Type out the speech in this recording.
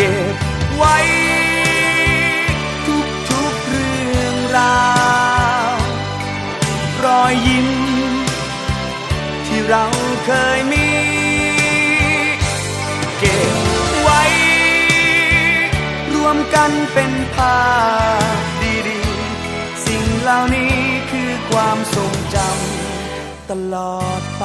เก็บไว้ทุกทุกเรื่องราว รอยยิ้ม ที่เราเคยมี เก็บไว้ รวมกันเป็นภาพดีๆ สิ่งเหล่านี้คือความทรงจำตลอดไป